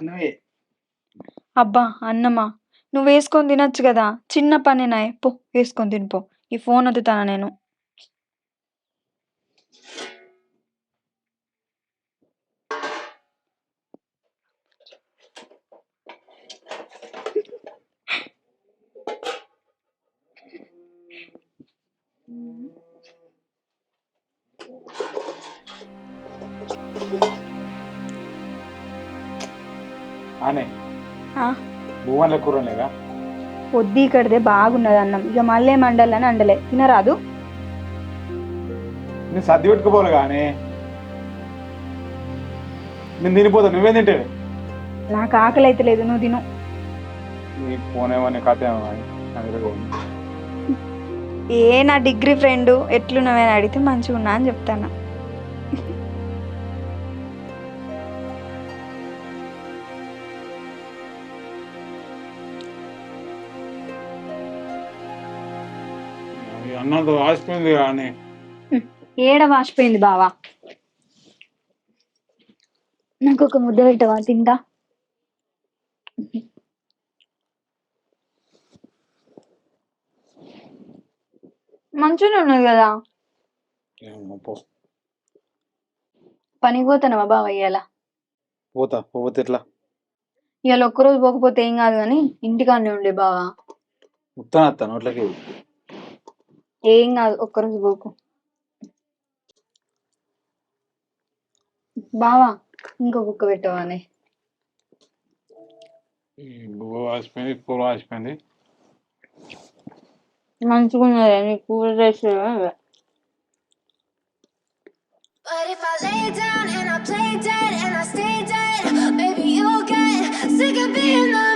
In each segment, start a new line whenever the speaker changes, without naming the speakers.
నువ్వే.
అబ్బా అన్నమా నువ్వు వేసుకొని తినొచ్చు కదా. చిన్న పనేనాయ్. పో వేసుకొని తినిపో ఈ ఫోన్ వద్దుతానా నేను.
ఆనే.
ఆ,
భువన్ల కూరలేగా
పొద్దు కడితే బాగున్నది అన్నం. ఇక మళ్ళీ మండాలని అండలే. తినరాదు?
నేను సర్ది పెట్టుకోపోలే కానీ నేను తినిపోతా. నువ్వేం తింటే
నాకు ఆకలి అయితే లేదు. నువ్వు తిను.
నీ కథ.
ఏ నా డిగ్రీ ఫ్రెండ్ ఎట్లున్నావని అడిగితే మంచిగా ఉన్నా అని చెప్తాను?
అన్నంతో ఆసిపోయింది కానీ.
ఏడ వాసిపోయింది బావా? నాకు ఒక ముద్ద పెట్టవా? తింటా.
మంచిగానే ఉన్నది కదా?
ఏమో పో.
పనికి పోతానవా బావ ఇయ్యాల?
పోతా. పోతే ఎట్లా?
ఇవాళ ఒక్కరోజు పోకపోతే ఏం కాదు కానీ ఇంటికాడనే ఉండే బావా.
ఉత్తాను వస్తా నోట్లకి.
ఏం కాదు ఒక్కరోజు పోకు బావా ఇంకో కుక్క పెట్టవానే
బువ్వ ఆసిపోయింది కూర ఆసిపోయింది
మంచిగా ఉన్నది నీ కూర చేసి
But if I lay down and I play dead and I stay dead, maybe you'll get sick of being the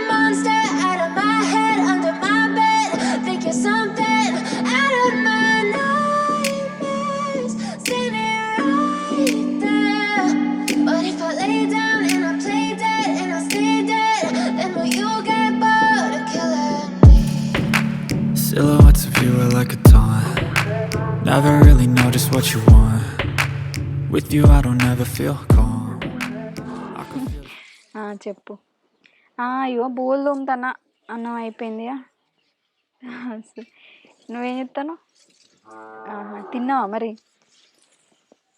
Never really know just what you want. With you, I don't ever feel calm. I can feel.
ఆ, చెప్పు ఆ, అయ్యో బోల్ తోముతానా అన్నం అయిపోయింది నువ్వేం చెప్తాను ఆహా, తిన్నావా మరి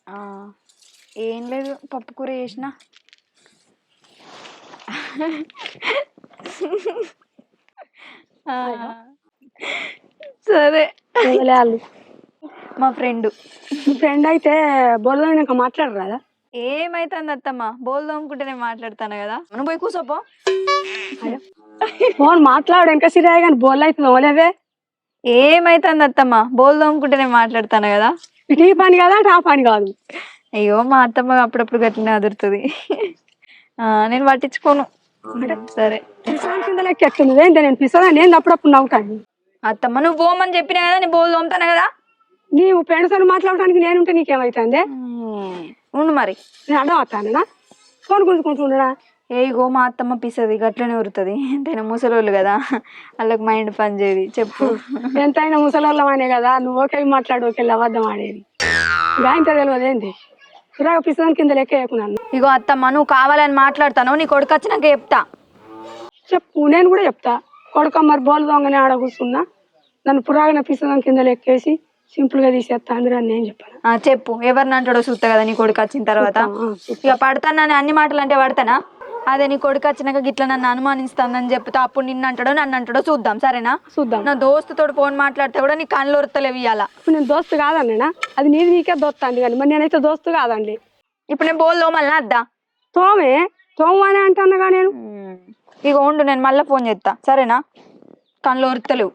ఆ, ఏం లేదు పప్పు కూర చేసిన ఆ, సరే
వాళ్ళు
మా ఫ్రెండ్.
ఫ్రెండ్ అయితే బోల్దాక మాట్లాడరు కదా
ఏమైతుంది అత్తమ్మ బోల్ తోముకుంటేనే మాట్లాడతాను కదా. మనం పోయి కూర్చోపో
ఫోన్ మాట్లాడు ఇంకా సిరాయి కానీ బోల్ అవుతుంది ఓలేవే
ఏమైతుంది అత్తమ్మ బోల్ తోముకుంటేనే మాట్లాడతాను కదా.
ఈ పని కాదా ఆ పని కాదు?
అయ్యో మా అత్తమ్మ అప్పుడప్పుడు గట్లనే అదురుతుంది. నేను పట్టించుకోను. సరే.
ఏంటి నేను పిసదా నేను అప్పుడప్పుడు నవ్వుతాను?
అత్తమ్మ నువ్వు పోమని చెప్పినా కదా నేను బోల్ తోముతాను కదా?
నీవు అని మాట్లాడడానికి నేనుంటే నీకేమైతుంది?
ఉండు మరి.
నేను అడ్డం వస్తానా ఫోన్ గుంజుకుంటుండరా
ఏ ఇగో మా అత్తమ్మ పిసది గట్లనే ఉరుతుంది. ఎంతైనా ముసలోళ్ళు కదా వాళ్ళకి మైండ్ పని చేయదు. చెప్పు.
ఎంతైనా ముసలోళ్ళమనే కదా నువ్వు ఓకే మాట్లాడు ఓకే అబద్ధం ఆడేది. గాయంతో తెలియదు ఏంటి ఇలాగ పిసదాని కింద లెక్క వేయకున్నాను
ఇగో అత్తమ్మ నువ్వు కావాలని మాట్లాడతాను నీ కొడుకు వచ్చినాక చెప్తా.
చెప్పు నేను కూడా చెప్తా. కొడుక మరి బోల్ దొంగనే ఆడ కూర్చున్నా. నన్ను పురాగన పిసదాని కింద లెక్కేసి సింపుల్గా తీసేస్తా అందరూ అని నేను చెప్పాను.
ఆ, చెప్పు. ఎవరిని అంటాడో చూస్తా కదా నీ కొడుకు వచ్చిన తర్వాత. ఇక పడతానని అన్ని మాటలు అంటే పడతానా? అదే నీ కొడుకు వచ్చినాక గిట్ల నన్ను అనుమానిస్తానని చెప్తా అప్పుడు నిన్ను అంటాడో నన్ను అంటాడో చూద్దాం. సరేనా?
చూద్దాం.
నా దోస్తుతో ఫోన్ మాట్లాడితే కూడా నీ కళ్ళు ఉరతలేవు ఇయ్యాల.
ఇప్పుడు నేను దోస్తు కాదన్నా అది నీది నీకే దోస్తండి కానీ మరి నేనైతే దోస్తు కాదండి.
ఇప్పుడు నేను బోల్ తోమల్నా అద్దా?
తోమే? తోము అని అంటున్నాగా నేను
ఇక ఉండు నేను మళ్ళీ ఫోన్ చేస్తా సరేనా? కళ్ళు ఉరతలేవు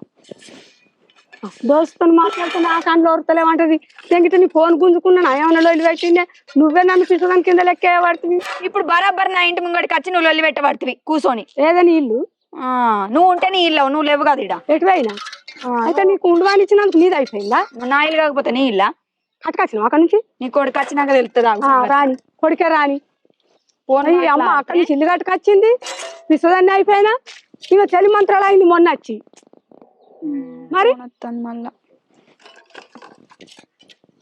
దోస్తుతో మాట్లాడితే నా కాంట్లో ఓర్తలేమంటది లేకపోతే నీ ఫోన్ గుంజుకున్నా నా ఏమన్నా లొల్లి పెట్టిందే? నువ్వే నన్ను పిసదాని కింద లెక్క పడుతుంది
ఇప్పుడు బరాబర్ నా ఇంటి ముంగడికి వచ్చి నువ్వు లొల్లి పెట్టబడుతుంది కూర్చొని
ఏదని ఇల్లు?
నువ్వు ఉంటే నీ ఇల్లు నువ్వు లేవు కదా ఇడ
ఎటువైనా? అయితే నీకు ఉండవాని ఇచ్చినందుకు నీది అయిపోయిందా?
నా ఇల్లు కాకపోతే నీ ఇల్లా?
కట్టుకొచ్చినావు అక్కడి నుంచి?
నీ కొడుకు వచ్చినాక తెలుస్తుంది
రాని. కొడుకే రాని.
ఫోన్
అయ్యి అమ్మ అక్కడి నుంచి ఇల్లు కట్టుకొచ్చింది? పిసదాన్ని అయిపోయినా? ఇక చలి మంత్రాలు అయింది మొన్న వచ్చి మరి?
మళ్ళా.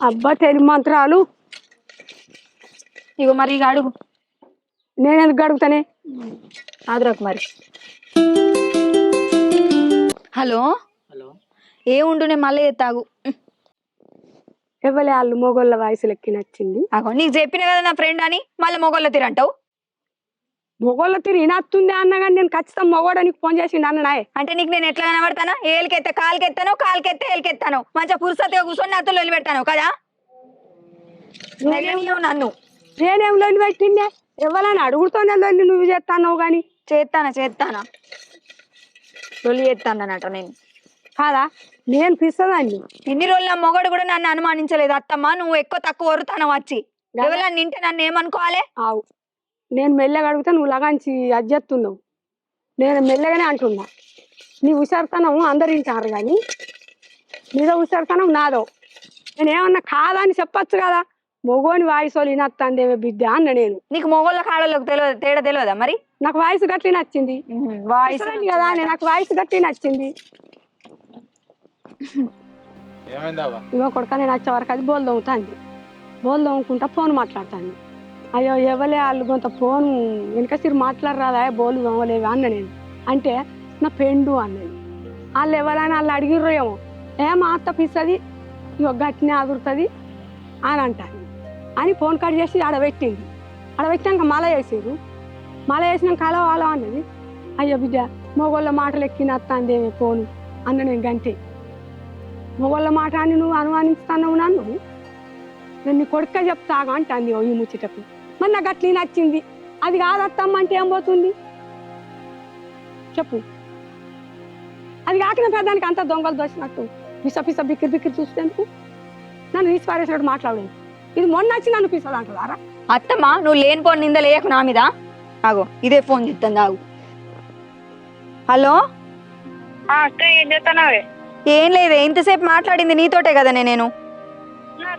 అబ్బా తెలి మంత్రాలు.
ఇగో మరి ఇక అడుగు.
నేను ఎందుకు అడుగుతానే?
ఆదరకు మరి. హలో?
హలో.
ఏ ఉండు నేను మళ్ళీ తాగు
ఎవలే వాళ్ళు మొగోళ్ళ వయసు లెక్కి నచ్చింది?
అగో నీకు చెప్పిన కదా నా ఫ్రెండ్ అని మళ్ళీ మొగోళ్ళ తీరంటావు
మొగోళ్ళ తిరిగి నత్తుంది అన్న కానీ నేను ఖచ్చితంగా మొగోడానికి ఫోన్ చేసిండు అన్ననాయ్
అంటే నీకు నేను ఎట్లా కనబడతానా? ఏలికెత్తే కాలుకెత్తాను కాలుకెత్తే ఏలికెత్తాను. మంచిగా పురుసతిగా కూర్చొని నాతో లొల్లి పెడతాను కదా? నువ్వు నన్ను?
నేనేం లొల్లి పెట్టిండే ఎవరైనా అడుగుతూనే లొల్లి నువ్వు చేస్తాను కానీ
చేస్తానా చేస్తానా లొల్లి చేస్తానట నేను.
కాదా? నేను పిస్తదాన్ని
ఇన్ని రోజులు మొగడు కూడా నన్ను అనుమానించలేదు అత్తమ్మ. నువ్వు ఎక్కువ తక్కువ వరుతాను వచ్చి. ఎవరైనా నింటే నన్ను ఏమనుకోవాలి?
నేను మెల్లగా అడిగితే నువ్వు లగాంచి అజ్జెత్తున్నావు నేను మెల్లగానే అంటున్నా. నీ హుషారుతనం అందరు వింటారు కానీ నీదో హుషారుతనం నాదో. నేను ఏమన్నా కాదని చెప్పొచ్చు కదా? మొగోని వాయిస్ వాళ్ళు వినత్తాందేమే బిడ్డ అన్న నేను.
నీకు మొగోళ్ళ కాడలకు తెలియదు తేడా తెలియదా మరి?
నాకు వాయిస్ గట్లి నచ్చింది.
వాయిస్
కదా నేను నాకు వాయిస్ గట్లి నచ్చింది.
ఏమైందావా
ఇగో కొడుక నేను వచ్చే వరకు అది బోల్ దొంగతాంది. బోల్ దొంగకుంటా ఫోన్ మాట్లాడతాను అయ్యో ఎవలే వాళ్ళు కొంత ఫోన్ వెనక సిరి మాట్లాడరాదా? బోలు దొంగలేవా అన్న నేను. అంటే నా పెండు అన్నది. వాళ్ళు ఎవరైనా వాళ్ళు అడిగిర్రో ఏమో. ఏ మా అత్త పిస్తుంది? ఇగో గట్టినే అదురుతుంది అని అంటాను అని ఫోన్ కట్ చేసి అడబెట్టింది అడబెట్టాక మల వేసారు మల వేసినాక అలా అలా అన్నది. అయ్యో బిడ్డ మొగోళ్ళ మాటలు ఎక్కిన అత్తాందేమే ఫోను? అన్న నేను గంటే మొగోళ్ళ మాట అని నువ్వు అనుమానిస్తున్నావు నన్ను? నేను నీ కొడుక చెప్తాగా అంటాంది ఓ ఈ ముచ్చటకు. మరి నాకు అట్లీ నచ్చింది. అది కాదత్తమ్మ అంటే ఏం పోతుంది? చెప్పు. అది కాకిన పెద్దానికి అంత దొంగలు దోసినట్టు పిస పిస బిక్కిరి బిక్కిరి చూసేందుకు నన్ను తీసి పారేసినట్టు మాట్లాడలేదు ఇది మొన్న వచ్చి నన్ను పిసదు అంటారా
అత్తమ్మ నువ్వు లేనిపోని నింద లేకు నా మీద. ఆగో ఇదే ఫోన్ చెప్తాను ఆగు. హలో?
ఏం
లేదు ఇంతసేపు మాట్లాడింది నీతోటే కదా నేను.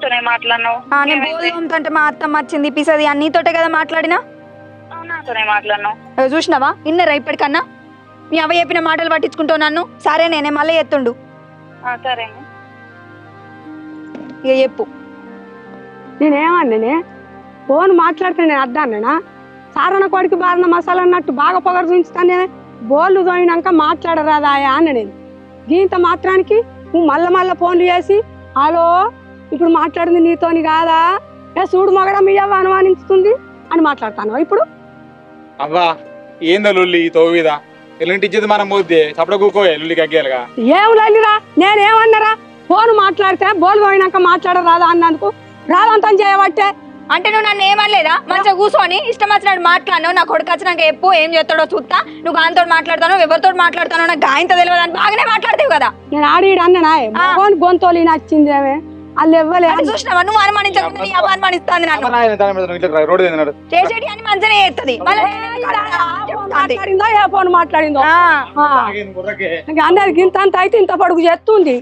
నాతోనే మాట్లాడినావు?
నేను బోధంతంటే మా అత్తమ్మ వచ్చింది పిసది అని నీతోటే కదా మాట్లాడినా?
నాతోనే మాట్లాడినావు.
అగో చూసినావా? ఇన్నరా ఇప్పటికన్నా? మీ అవ్వ చెప్పిన మాటలు పట్టించుకుంటావు నన్ను? సరే నేనే మళ్ళీ ఎత్తుండు.
ఆ, సరే
ఇక చెప్పు.
నేనేమన్నానే? ఫోన్ మాట్లాడితే నేను అద్దాన్నా సారణ కొడుకు బారిన మసాలా అన్నట్టు బాగా పొగరు చూపించుతానే బోళ్ళు తోయినాక మాట్లాడరాదాయా అన్న నేను దీంతో మాత్రానికి నువ్వు మళ్ళా మళ్ళా ఫోన్లు చేసి హలో ఇప్పుడు మాట్లాడింది నీతోని కాదా? ఏ చూడు మగడ మీ అవ్వ అనుమానిస్తుంది అని మాట్లాడతాను ఇప్పుడు?
అవ్వా ఏందా లొల్లి తోవిదా ఎలాంటి ఇచ్చేది మనం పోతే చప్పడ కూకోయే లొల్లికి అగ్గేలుగా
ఏం లల్లిరా? నేనేమన్నారా? ఫోన్ మాట్లాడితే బోలు పోయినాక మాట్లాడరాదా అన్నందుకు? రాదంతం చేయబట్టే.
అంటే నువ్వు నన్ను ఏమనలేదా? మంచిగా కూర్చొని ఇష్టం వచ్చినట్టు మాట్లాడినావు నా కొడుకు వచ్చినాక ఎప్పు ఏం చేస్తాడో చూస్తా. నువ్వు గాయంతో మాట్లాడతాను ఎవరితో మాట్లాడతానో నాకు గాయంతో తెలియదు అని బాగానే మాట్లాడతావు కదా.
నేను ఆడిడు అన్ననా? గొంతోలి నచ్చిందేమే వాళ్ళు ఇవ్వలే
చూసినావా నువ్వు అనుమానించకుండా నీ అవ్వ అనుమానిస్తాంది నన్ను
రోడ్డు తిన్నాడు
చేసేటి అని మంచిగానే చేస్తుంది మళ్ళీ నేను చెప్తాంది.
మాట్లాడిందో ఏ ఫోన్ మాట్లాడిందో
ఆ,
ఆ. ఇంకా అందరికి ఇంత అంత అయితే ఇంత పొడుగు చేస్తుంది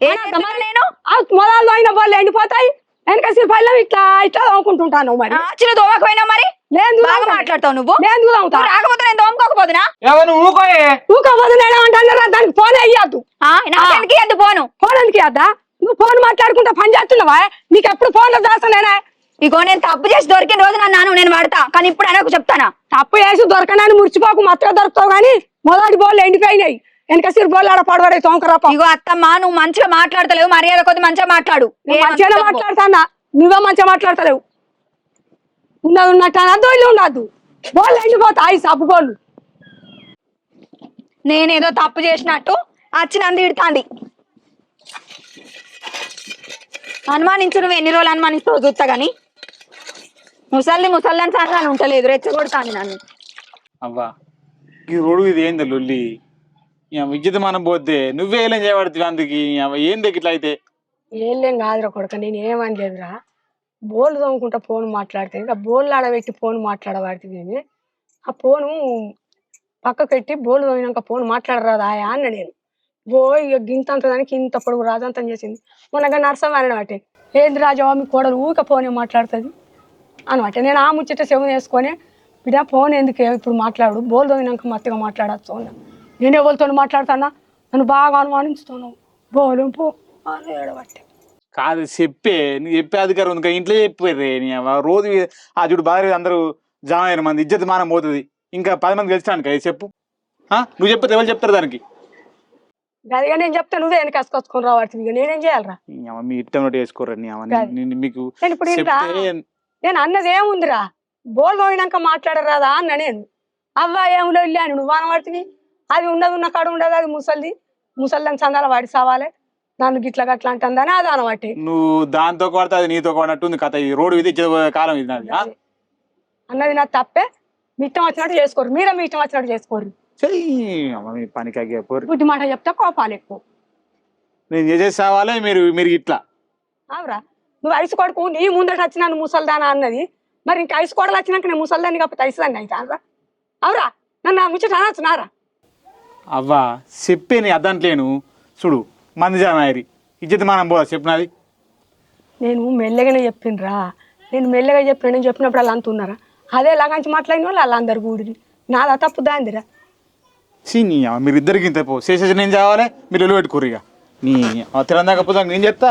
ఏం చేస్తా మరి నేను
ఆ మొదలు అయిన బోళ్ళు ఎండిపోతాయి వెనక పల్లెం ఇట్లా ఇట్లా తోముకుంటుంటాను మరి
ఆ, చిన్న దోమకపోయినా మరి
నేను
బాగా. మాట్లాడతావు నువ్వు
నేను దూరవుతా
నువ్వు రాకపోతే నేను దోమకోకపోదునా
ఎవరు ఊకోయే
ఊకపోతే నేనేమంటారా దానికి ఫోన్ అయ్యద్దు
ఆ, ఎందుకు పోను
ఫోన్ ఎందుకు నువ్వు ఫోన్ మాట్లాడుకుంటా పని చేస్తున్నావా? నీకు ఎప్పుడు ఫోన్లో చేస్తానేనా
ఇగో నేను తప్పు చేసి దొరికిన రోజు నన్ను నేను వాడతా. కానీ ఇప్పుడు అనకు చెప్తానా?
తప్పు చేసి దొరకనని మురిచిపోకు మత్తగా దొరుకుతావు కానీ మొదటి బోళ్ళు ఎండిపోయినాయి. వెనక సిరి బోళ్ళు ఆడ పడబడే తోంకరప్ప
ఇగో అత్తమ్మ నువ్వు మంచిగా మాట్లాడతలేవు మర్యాద కొద్ది మంచిగా మాట్లాడు.
నేను
అనుకోకు.
మాట్లాడతానా? నువ్వే మంచిగా మాట్లాడతలేవు. ఉన్నది ఉన్నట్టు అనద్దు ఇల్లు ఉండద్దు బోళ్ళు ఎండిపోతాయి సబ్బు బోళ్ళు
నేనేదో తప్పు చేసినట్టు వచ్చి నన్ను తిడుతాంది అనుమానించు నువ్వు ఎన్ని రోజులు అనుమానిస్తావు చూస్తా గాని. ముసల్ది ముసల్దని సరే అని ఉంటలేదు రెచ్చగొడతాంది నన్ను.
అవ్వా. ఈ రోడ్డు ఇది ఏంది లొల్లి? విద్యుత్ మనం పోతే నువ్వే ఏం చేయబడుతుంది అందుకు? ఏంది ఇట్లా అయితే?
ఏం కాదురా కొడుక నేను ఏమనలేదురా. బోళ్ళు తోముకుంటా ఫోన్ మాట్లాడితే ఇంకా బోళ్ళు ఆడబెట్టి ఫోన్ మాట్లాడబడుతుంది ఆ ఫోను పక్కకు పెట్టి బోళ్ళు తోమినాక ఫోన్ మాట్లాడరాదా అన్న నేను. ఓ ఇక గింత అంత దానికి ఇంత పొడుగు రాజంతం చేసింది. మొన్నగా నర్సం అనమాట ఏంది రాజా మీ కోడలు ఊక ఫోన్ మాట్లాడుతుంది? అనమాట నేను ఆ ముచ్చట చెవుని వేసుకొని బిడ్డ ఫోన్ ఎందుకు ఇప్పుడు మాట్లాడు? బోల్ తోమినాక మత్తుగా మాట్లాడచ్చు అన్న. నేను ఎవరితో మాట్లాడుతానా? నన్ను బాగా అనుమానిస్తున్నావు బోలు పో అని ఏడబట్టే.
కాదు చెప్పే. నువ్వు చెప్పే అధికారం ఉంది. ఇంట్లో చెప్పారే నీ రోజు ఆ చూడు భార్య అందరూ జామ మంది ఇజ్జత్ మానం పోతుంది. ఇంకా పది మంది గెలిచాను చెప్పు. నువ్వు చెప్తే ఎవరు చెప్తారు దానికి?
గదిగా నేను చెప్తే నువ్వే వెనక కసుకొచ్చుకొని రావచ్చు ఇక నేనేం చేయాలరా?
మీ ఇట్టం నీ. నేను మీకు
నేను ఇప్పుడు నేను అన్నది ఏముందిరా? బోల్ పోయినాక మాట్లాడరాదా అన్న నేను. అవ్వ ఏములో వెళ్ళాను నువ్వు అనబడుతుంది అది ఉన్నది ఉన్న కాడ ఉండదు అది ముసలిది. ముసలిదని చందాల వాడి సావాలి. నన్ను గిట్ల గట్ల అంటుందని అది అనబట్టి.
నువ్వు దాంతో కొడితే అది నీతో కొడినట్టు ఉంది కథ. ఈ రోడ్డు ఇది కాలం ఇది?
అన్నది నాకు తప్పే. మీ ఇష్టం వచ్చినట్టు చేసుకోరు. మీరే మీ ఇష్టం వచ్చినట్టు చేసుకోరు
మీ పనికి పోరు
బుద్ధి మాట చెప్తే కోపాలు ఎక్కువ.
నేను చేసేసి రావాలి మీరు మీరు ఇట్లా.
అవురా. నువ్వు ఐసు కొడుకు నీ ముందట వచ్చినాను ముసల్దానా అన్నది. మరి ఇంకా ఐసు కొడలు వచ్చినాక నేను ముసల్దాన్ని కాకపోతే ఐసుదాన్ని అయితే అవురా అవురా. నన్ను ఆ ముచ్చట అనొచ్చునారా
అవ్వా చెప్పే నీ అద్దంట్లేను చూడు మంది జానాయరి ఇజ్జత్ మనం పోదా చెప్పినది?
నేను మెల్లగానే చెప్పిండ్రా నేను మెల్లగా చెప్పిన నేను చెప్పినప్పుడు అంత ఉన్నారా అదే లాగాంచి మాట్లాడిన వాళ్ళు వాళ్ళ అందరు కూడిరి నాదా తప్పు దాందిరా
సీ నీ మీరు ఇద్దరికి ఇంత పో నేను చావాలి మీరు వెళ్ళి పెట్టుకోరు ఇక. నీ తిరందాక పోదాం నేను చెప్తా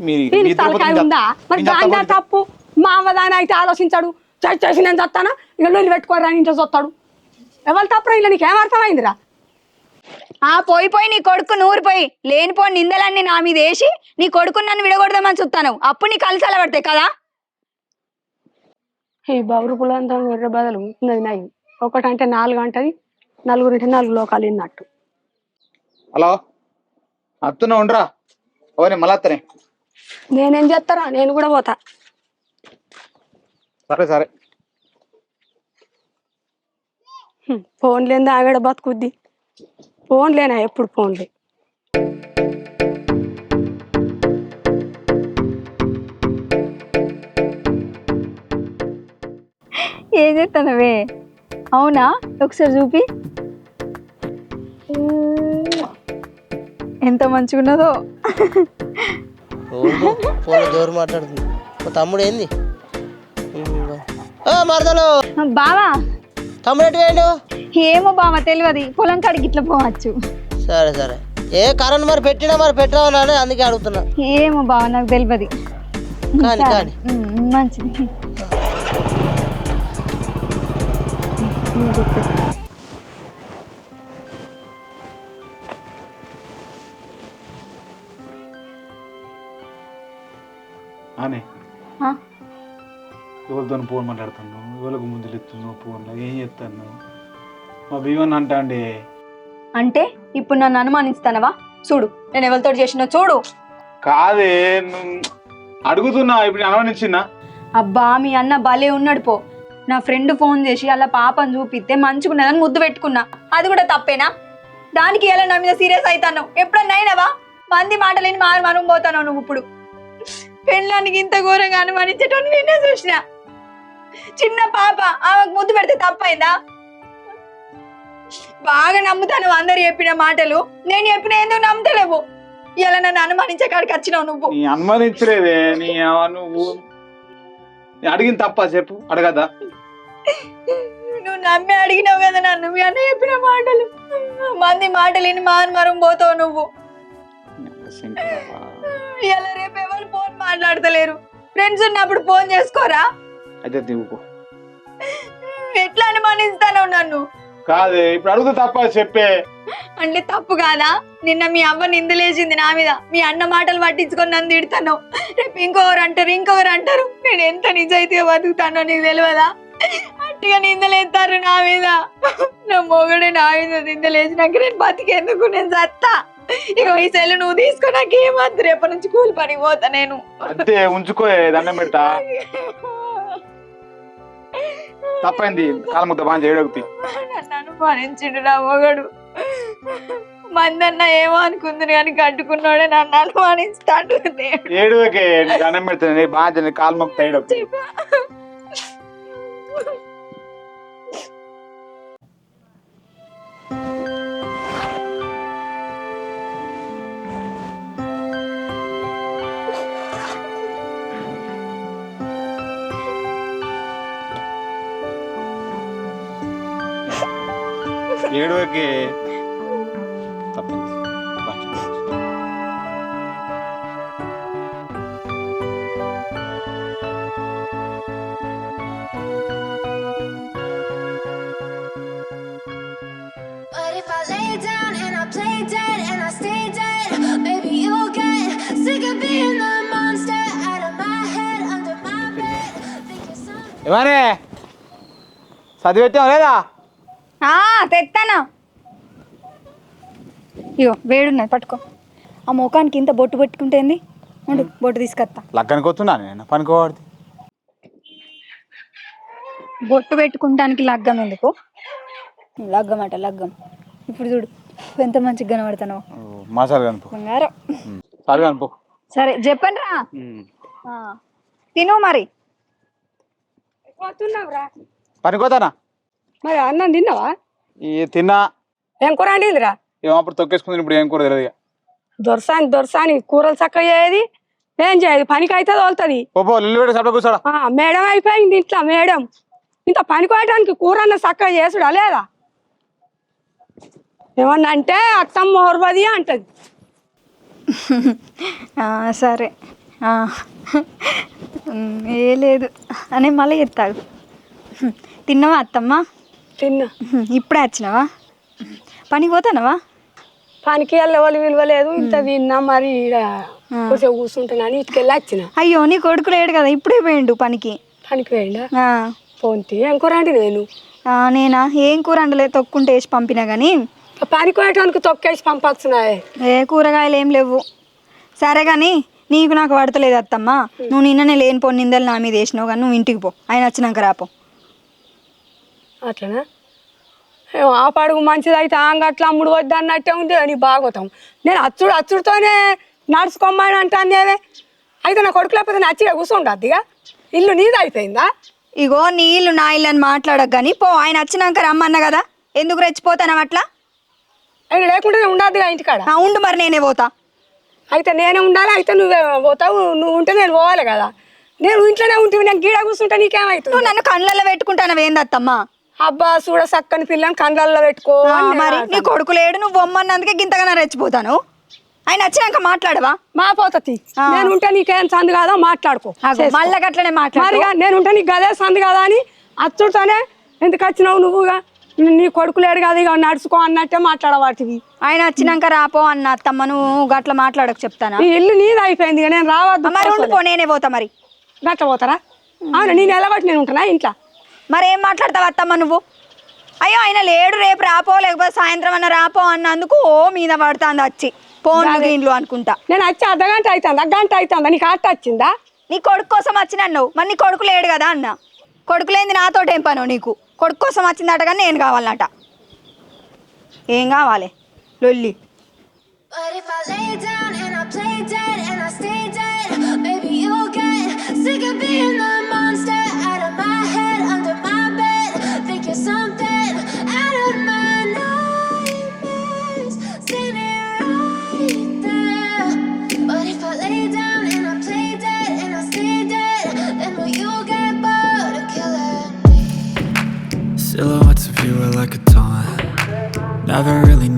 మీరు
దీనికి తలకాయ ఉందా? మరి తప్పు మా అవ్వదాని అయితే ఆలోచించాడు. చేసి చేసి నేను చస్తానా ఇక లొల్లి పెట్టుకోరా ఇంట్లో చస్తాడు ఎవరు తప్పురా ఇలా నీకేం అర్థమైందిరా?
ఆ పోయి పోయి నీ కొడుకు నూరు పోయి లేనిపోని నిందలన్నీ నా మీద వేసి నీ కొడుకు నన్ను విడగొడదామని చూస్తాను అప్పుడు నీ కలిసాల పడతాయి కదా?
ఈ బౌరు పులంతా ఎర్ర బదులు ఉన్నది నాయి. ఒకటంటే నాలుగు అంటది నలుగురింటే నాలుగు లోకాలు ఇన్నట్టు
హలో? అత్తున్నా ఉండరా. అవన్నీ మళ్ళీ
నేనేం చేస్తారా నేను కూడా పోతా.
సరే సరే.
హ్మ్, ఫోన్ లేని ఆవిడ బతుకుద్ది. ఫోన్ లేనా? ఎప్పుడు ఫోన్లే
ఏం చేస్తానవే అవునా? ఒకసారి చూపి. ఎంత మంచిగున్నదో.
ఓహో ఫోన్ జోరు మాట్లాడుతుంది. మా తమ్ముడు ఏంది? మరదలు!
బావా.
తమ్ముడు ఎటు
ఏమో బావ తెలియదు పొలం కాడికి ఇట్లా పోవచ్చు.
సరే సరే. ఏ కరెంట్ మరి పెట్టినా మరి పెట్టావు అందుకే అడుగుతున్నా.
ఏమో బావ నాకు తెలియదు
కానీ కానీ.
మంచిది.
అనే? ఎవరితో ఫోన్ మాట్లాడుతున్నావు? ఎవరికి ముందు ఎత్తున్నావు ఫోన్లో? ఏం చేస్తాను మా భీమన్ అంటా అండి
అంటే ఇప్పుడు నన్ను అనుమానిస్తానవా? చూడు నేను ఎవరితో చేసినా చూడు.
కాదే అడుగుతున్నా ఇప్పుడు అనుమానించినా.
అబ్బా మీ అన్న భలే ఉన్నాడు పో. నా ఫ్రెండ్ ఫోన్ చేసి అలా పాపని చూపిస్తే మంచుకున్నదని ముద్దు పెట్టుకున్నా. అది కూడా తప్పేనా? దానికి ఎలా నా మీద సీరియస్ అవుతాను? ఎప్పుడన్నా అయినావా? మంది మాటలేని మారు మనం పోతాను నువ్వు ఇప్పుడు. పెళ్ళానికి ఇంత ఘోరంగా అనుమానించేటోని నేనే చూసిన. చిన్న పాప ఆమెకు ముద్దు పెడితే తప్పైందా? బాగా నమ్ముతాను అందరు చెప్పిన మాటలు. నేను చెప్పిన ఎందుకు నమ్ముతలేవు? ఇలా నన్ను అనుమానించే కాడికి వచ్చినావు నువ్వు.
అనుమానించలేదే నీ నువ్వు. నేను అడిగింది తప్ప చెప్పు అడగదా?
నువ్వు నమ్మి అడిగినావు కదా నన్ను మీ అన్న చెప్పిన మాటలు. మంది మాటలు విని మాన్మరం పోతావు నువ్వు. ఇలా రేపు ఎవరు ఫోన్ మాట్లాడతలేరు? ఫ్రెండ్స్ ఉన్నప్పుడు ఫోన్ చేసుకోరా?
అయితే దిగుకో.
ఎట్లా అనుమానిస్తాను నన్ను?
కాదే ఇప్పుడు అడుగుతా తప్ప చెప్పే.
అంటే తప్పు కాదా? నిన్న మీ అవ్వ నిందలేసింది నా మీద. మీ అన్న మాటలు పట్టించుకొని నన్ను తిడతాను. రేపు ఇంకొకరు అంటారు ఇంకొకరు అంటారు. నేను ఎంత నిజాయితీగా బతుకుతానో నీకు తెలియదా? అట్టిగా నిందలేస్తారు నా మీద. నా మొగుడు నా మీద నిందలేసినాక నేను బతికేందుకు? నేను సత్తా. ఇక ఈ నువ్వు తీసుకో నాకు ఏమద్దు రేపటి నుంచి కూలి పని పోతా నేను.
అంతే ఉంచుకో దండం పెడతా. తప్పైంది కాలం ముద్ద బాగా చేయడగుతాయి
నన్ను అనుమానించిండు నా మొగడు. మందన్న ఏమో అనుకుంది కానీ కట్టుకున్నాడే నన్ను అనుమానిస్తాడు.
ఏడువకే దండం పెడతా బాగా కాలు మొక్క takie... Tapet. Zobaczcie. But if
I lay down and I play dead and I stay dead, maybe you'll get sick of being the monster out of my head, under my bed. Thinking something.
ఏమానే చదివి పెట్టాం
లేదా తెత్తాను ఇగో వేడున్నది పట్టుకో. ఆ ముఖానికి ఇంత బొట్టు పెట్టుకుంటేంది ఉండు బొట్టు తీసుకొస్తా
లగ్గానికి నేను పనుకోవాడిది
బొట్టు పెట్టుకుంటానికి లగ్గం ఎందుకు? లగ్గం అట లగ్గం. ఇప్పుడు చూడు ఎంత మంచిగా కనబడతాను.
మసాలా కనుపు.
బంగారం.
కనుపు.
సరే చెప్పండి రా. ఆ, తిను మరి.
పనికోతానా
మరి అన్నం తిన్నావా?
ఈ తిన్నా.
ఏం కూర వండిందిరా?
ఏమో అప్పుడు తొక్కేసుకుంది ఇప్పుడు ఏం కూర తెలియదు.
దొరసాని దొరసాని కూరలు చక్కగా చేయది ఏం చేయదు పనికి అయితే తోలుతుంది.
పో పో ఇల్లు పెట్టి సపడ కూర్చోడా?
ఆ, మేడం అయిపోయింది ఇంట్లో మేడం. ఇంత పని కోయటానికి కూర అన్న చక్కగా చేసుడా లేదా? ఏమన్నా అంటే అత్తమ్మ హొరవది అంటది.
ఆ, సరే. ఏ లేదు. అని మళ్ళీ చెప్తాడు. తిన్నావా అత్తమ్మ?
తిన్నా.
ఇప్పుడే వచ్చినావా? పనికి పోతానవా?
పనికి వెళ్ళవాలి విలువ లేదు ఇంత తిన్నా మరి ఈడ కొంచెం కూర్చుంటున్నాను ఇటుకెళ్ళి వచ్చిన.
అయ్యో నీ కొడుకు లేడు కదా ఇప్పుడే పోయిండు పనికి?
పనికి పోయిండా? పోంతి ఏం కూర అంటే నేను?
నేనా? ఏం కూర అండలే తొక్కుంటే వేసి పంపినా కానీ
పనికి పోయటానికి తొక్కేసి పంపొచ్చున్నాయే
ఏ కూరగాయలు ఏం లేవు. సరే కానీ నీకు నాకు పడతలేదు అత్తమ్మ. నువ్వు నిన్ననే లేని నిందలు నా మీద వేసినావు కానీ నువ్వు ఇంటికి పో. ఆయన వచ్చినాక రాపో.
అట్లనా? ఆ పడుగు మంచిది అయితే ఆంగట్ల అమ్ముడు వద్దు అన్నట్టే ఉంది నీ బాగోతాం నేను అచ్చుడు అచ్చుడితోనే నడుచుకోమని అంటానేవే అయితే నా కొడుకు లేకపోతే నచ్చిగా కూర్చుండద్దు ఇక ఇల్లు నీది అయిపోయిందా?
ఇగో నీ ఇల్లు నా ఇల్లు అని మాట్లాడక కానీ పో ఆయన వచ్చినాక రమ్మన్న కదా? ఎందుకు రెచ్చిపోతాను అట్లా?
ఆయన లేకుంటే ఉండద్దుగా ఇంటికాడ?
ఉండు మరి నేనే పోతా.
అయితే నేనే ఉండాలి? అయితే నువ్వే పోతావు నువ్వు ఉంటే నేను పోవాలి కదా? నేను ఇంట్లోనే ఉంటే నేను గీడ కూర్చుంటే నీకేమవుతుంది
నువ్వు నన్ను కళ్ళల్లో పెట్టుకుంటాను ఏందత్తమ్మా
అబ్బా చూడ సక్కని పిల్లని కండ్లల్లో పెట్టుకో
ఆ, మరి నీ. కొడుకు లేడు నువ్వు బొమ్మన్నందుకే గింతగానే రెచ్చిపోతాను. ఆయన వచ్చినాక మాట్లాడవా?
మా పోతతి. నేను ఉంటే నీకేం సంది కాదా? మాట్లాడుకో.
ఆగు,
చేసుకో.
మళ్ళా గట్లనే మాట్లాడు
మరిగా నేను ఉంటే నీకు గదే సంది కదా అని అచ్చుడితోనే ఎందుకు వచ్చినావు నువ్వుగా నీ కొడుకు లేడు కదా ఇక నడుచుకో అన్నట్టే మాట్లాడవాటివి.
ఆయన వచ్చినాక రాపో అన్న అత్తమ్మ నువ్వు గట్ల మాట్లాడక చెప్తానా?
ఇల్లు నీది అయిపోయింది ఇక నేను రావద్దు
మరి ఉండు పో నేనే పోతా మరి.
గట్ల పోతారా? అవును నేను ఎలాగొట్టి నేను ఉంటున్నా ఇంట్లో?
మరి ఏం మాట్లాడతావు అత్తమ్మ నువ్వు? అయ్యో ఆయన లేడు రేపు రాపో లేకపోతే సాయంత్రం అన్న రాపో అన్నందుకు ఓ మీద పడుతుంది వచ్చి ఫోన్లు గీన్లు అనుకుంటా.
నేను వచ్చి అర్ధ గంట అవుతుందా గంట అవుతుందా నీకు అట్ట వచ్చిందా?
నీ కొడుకు కోసం వచ్చినన్నావు మరి నీ కొడుకు లేడు కదా అన్న. కొడుకు లేనిది నాతోటి ఏం పను నీకు? కొడుకు కోసం వచ్చిందట కానీ నేను కావాలన్నట. ఏం కావాలి? లొల్లి.
But if I lay down and I play dead and I stay dead, maybe you'll get sick of being the
Silhouettes of you are like a taunt. Never really